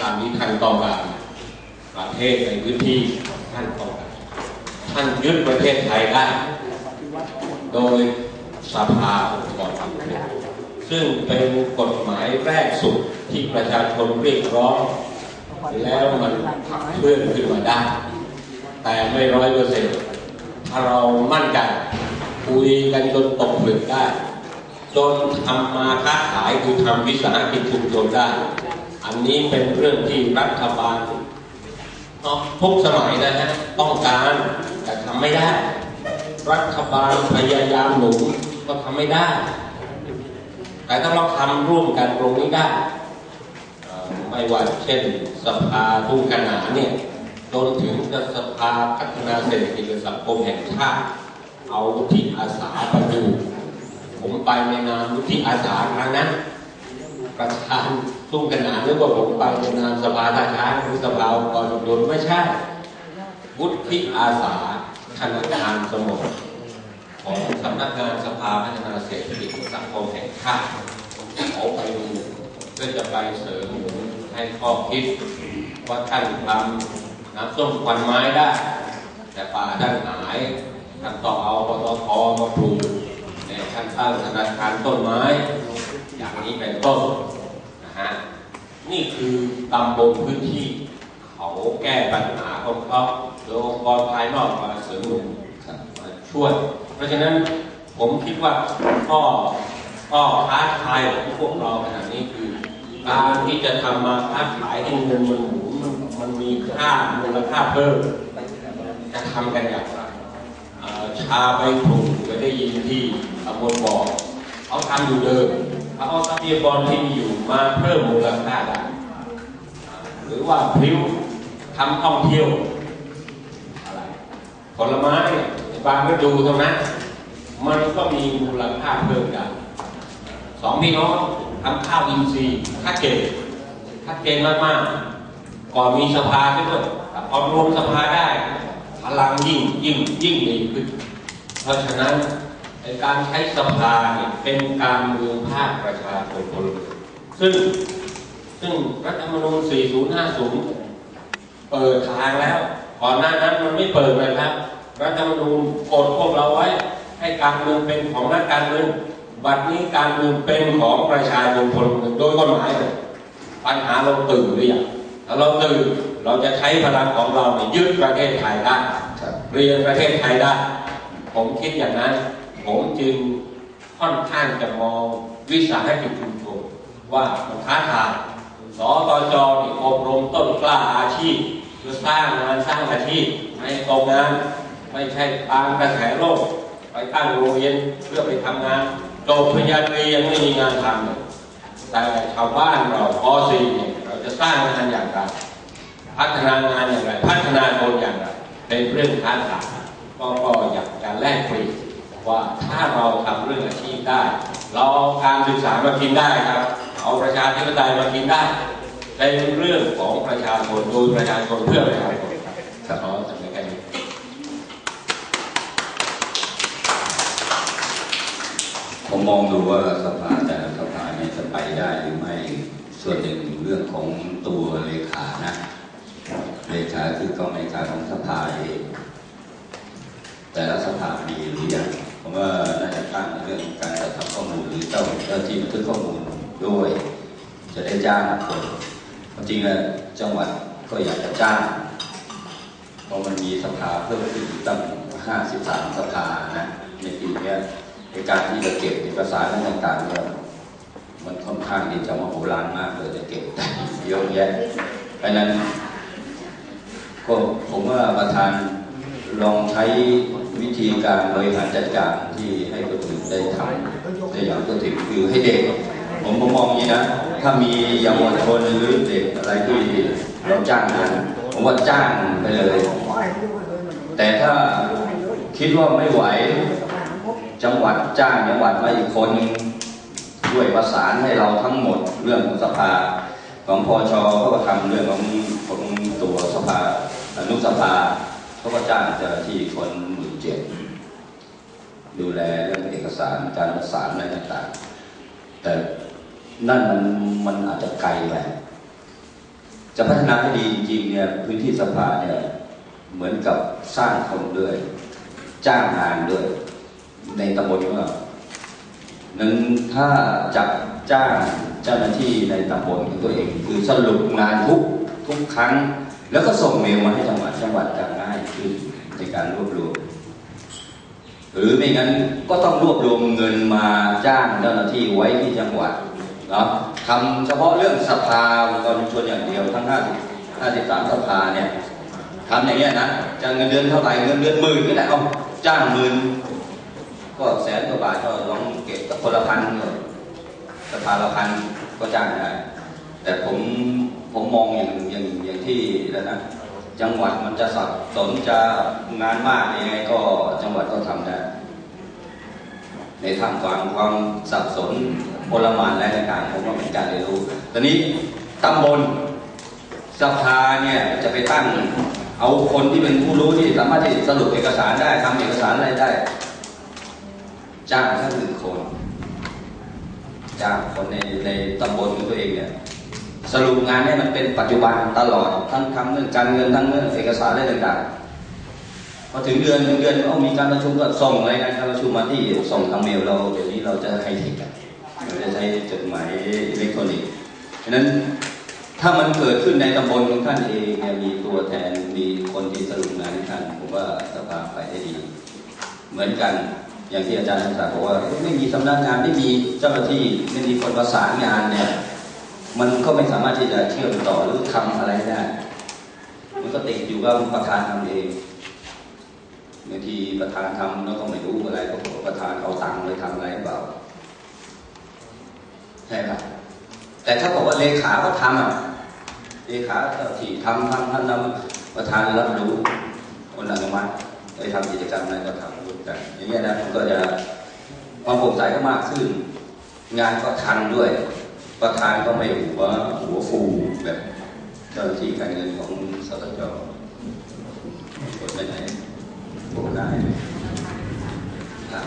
ตามที่ท่านต้องการประเทศในพื้นที่ท่านต้องการท่านยึดประเทศไทยได้ โดยสภาองค์กรตำรวจซึ่งเป็นกฎหมายแรกสุดที่ประชาชนเรียกร้อง แล้วมันขับเคลื่อนขึ้นมาได้ แต่ไม่ร้อยเปอร์เซ็นต์ถ้าเรามั่นใจคุยกันจนตกผลึกได้ จนทำมาค้าขายคือทำวิสาหกิจชุมชนได้ อันนี้เป็นเรื่องที่รัฐบาลทุกสมัยนะฮะต้องการแต่ทำไม่ได้ รัฐบาลพยายามหนุนก็ทำไม่ได้ แต่ถ้าเราทำร่วมกันตรงนี้ได้ไม่ว่าเช่นสภาทุ่งขนาเนี่ยจนถึงสภาพัฒนาเศรษฐกิจและสังคมแห่งชาติเอาวุฒิอาสาไปดูผมไปในนามวุฒิอาสาครั้งนั้น ประธานทุ่งขนานนึกว่าผมไปในนามสภาทหารหรือสภาองค์กรชุมชนไม่ใช่ วุฒิอาสาธนาคารสมุทรของสำนักงานสภาพัฒนาเศรษฐกิจสังคมแห่งชาติเขาไปดูเพื่อจะไปเสริมหนุนให้ข้อคิดว่าท่านทำน้ำส้มควันไม้ได้ แต่ป่าท่านหายท่านต้องเอาปตทมาปลูกแต่ท่านสร้างธนาคารต้นไม้ อย่างนี้เป็นต้นนะฮะนี่คือตำบลพื้นที่ เขาแก้ปัญหาของเขาโดยองค์กรภายนอกมาเสริมหนุนมาช่วย เพราะฉะนั้นผมคิดว่าข้อข้อท้าทายของพวกเราขณะนี้คือ การที่จะทำมาค้าขายให้เงินมันหมุนมันมันมีค่ามูลค่าเพิ่มจะทำกันอย่างไรชาใบกลุ่มเคยได้ยินที่ตำบลบอกเขาทำอยู่เดิม ขาเอาทรัพยากรที่มีอยู่มาเพิ่มมูลค่าได้หรือว่าพลิ้วทำท่องเที่ยวอะไรผลไม้บางฤดูเท่านั้นมันก็มีมูลค่าเพิ่มได้สองพี่น้องทำข้าวอินทรีย์ชัดเจนชัดเจนมากๆ ก่อนมีสภาด้วยแต่พอรวมสภาได้พลังยิ่งยิ่งยิ่งดีขึ้น เพราะฉะนั้น ในการใช้สภาเนี่ยเป็นการเมืองภาคประชาชนคนซึ่งซึ่งรัฐธรรมนูญ 4050 เปิดทางแล้ว ก่อนหน้านั้นมันไม่เปิดเลยครับ รัฐธรรมนูญกดพวกเราไว้ ให้การเมืองเป็นของนักการเมืองบัดนี้การเมืองเป็นของประชาชนคนหนึ่งโดยกฎหมายเลยปัญหาเราตื่นหรือยังถ้าเราตื่นเราจะใช้พลังของเราเนี่ยยึดประเทศไทยได้ครับเรียนประเทศไทยได้ ผมคิดอย่างนั้น ผมจึงค่อนข้างจะมองวิสาหกิจชุมชนว่ามันท้าทายสตจนี่อบรมต้นกล้าอาชีพเพื่อสร้างงานสร้างอาชีพให้ตรงงานไม่ใช่ตามกระแสโลกไปตั้งโรงเรียนเพื่อไปทำงานจบปริญญาตรียังไม่มีงานทำเลยแต่ชาวบ้านเราป .4 เนี่ยเราจะสร้างงานอย่างไรพัฒนางานอย่างไร พัฒนาคนอย่างไรเป็นเรื่องท้าทายก็อยากจะแลกเปลี่ยน ว่าถ้าเราทำเรื่องอาชีพได้ เราเอาการศึกษามากินได้ครับ เอาประชาธิปไตยมากินได้เป็นเรื่องของประชาชนโดยประชาชนเพื่อประชาชนครับขอเสนอแค่นี้ผมมองดูว่าสภาแต่ละสภาเนี่ยจะไปได้หรือไม่ส่วนหนึ่งเรื่องของตัวเลขานะเลขาคือก็เลขาของสภาเองแต่ละสภามีหรือยัง ผมว่าน่าจะตั้งในเรื่องของการจัดทำข้อมูลหรือเจ้าเจ้าที่บันทึกข้อมูลด้วย จะได้จ้างคนจริงแล้วจังหวัดก็อยากจะจ้างเพราะมันมีสภาเพิ่มขึ้นตั้ง53 สภานะในปีนี้ในการที่จะเก็บเอกสารต่างๆเนี่ยมันค่อนข้างที่จะมโหฬารมากเลยจะเก็บเยอะแยะเพราะฉะนั้นก็ผมว่าประธานลองใช้ วิธีการบริหารจัดการที่ให้คนอื่นได้ทำได้อย่างทั่วถึงคือให้เด็ก ผมผมมองอย่างนี้นะ ถ้ามีเยาวชนหรือเด็กอะไรที่เราจ้างงานผมว่าจ้างไปเลย แต่ถ้าคิดว่าไม่ไหวจังหวัดจ้างจังหวัดมาอีกคนช่วยประสานให้เราทั้งหมดเรื่องของสภาของพอชเขาก็ทำเรื่องของของตัวสภาอนุสภา เขาก็จ้างเจ้าหน้าที่คนหมื่นเจ็ดดูแลเรื่องเอกสารการประสานอะไรต่างๆ แต่นั่นมันมันอาจจะไกลไปจะพัฒนาให้ดีจริงๆเนี่ยพื้นที่สภาเนี่ยเหมือนกับสร้างคนด้วย จ้างงานด้วย ในตำบลของเรานั้นถ้าจับจ้างเจ้าหน้าที่ในตำบลของตัวเอง คือสรุปงานทุกทุกครั้ง แล้วก็ส่งเมลมาให้จังหวัดจังหวัดจะง่าย ขึ้นในการรวบรวม หรือไม่งั้นก็ต้องรวบรวมเงินมาจ้างเจ้าหน้าที่ไว้ที่จังหวัดเนาะทำเฉพาะเรื่องสภาองค์กรชุมชนอย่างเดียวทั้ง50 53สภาเนี่ยทำอย่างเงี้ยนะจะเงินเดือนเท่าไหร่เงินเดือนหมื่นก็ได้เอาจ้างหมื่นก็แสนกว่าบาทก็ลองเก็บสักคนละพันก็สภาละพันก็จ้างได้แต่ผมผมมองอย่างอย่างอย่างที่แล้วนะ จังหวัดมันจะสับสนจะงานมากยังไงก็จังหวัดก็ทำได้ ในทางความความสับสนพลมานและต่างๆผมว่าเป็นการเรียนรู้ตอนนี้ตำบลสภาเนี่ยจะไปตั้งเอาคนที่เป็นผู้รู้ที่สามารถที่สรุปเอกสารได้ทำเอกสารอะไรได้ จ้างสักหนึ่งคน จ้างคนในในตำบลของตัวเองเนี่ย สรุปงานให้มันเป็นปัจจุบันตลอด ทั้งทำเรื่องการเงินทั้งเรื่องเอกสารอะไรต่างๆพอถึงเดือนหนึ่งเดือนเอามีการประชุมก็ส่งรายงานการประชุมมาที่ส่งทางเมลเราเดี๋ยวนี้เราจะให้เทคกันเราจะใช้จดหมายอิเล็กทรอนิกส์ฉะนั้นถ้ามันเกิดขึ้นในตำบลของท่านเองเนี่ยมีตัวแทนมีคนที่สรุปงานให้ท่านผมว่าสภาไปได้ดี เหมือนกันอย่างที่อาจารย์นักศึกษาบอกว่าไม่มีสำนักงานไม่มีเจ้าหน้าที่ไม่มีคนประสานงานเนี่ย มันก็ไม่สามารถที่จะเชื่อมต่อหรือทำอะไรได้ มันก็ติดอยู่กับประธานทำเองบางทีประธานทำแล้วก็ไม่รู้อะไรก็ประธานเอาตังค์ไปทำอะไรเปล่าใช่ครับแต่ถ้าบอกว่าเลขาก็ทำอะเลขาที่ทำทำทำทำประธานรับรู้คนอนุมัติไปทำกิจกรรมอะไรก็ทำร่วมกันอย่างเงี้ยนะมันก็จะความโปร่งใสก็มากขึ้น งานก็ทันด้วย ประธานก็ไม่หัวหัวฟูแบบเจ้าหน้าที่การเงินของสตชกดไม่ไหนกดได้ครับ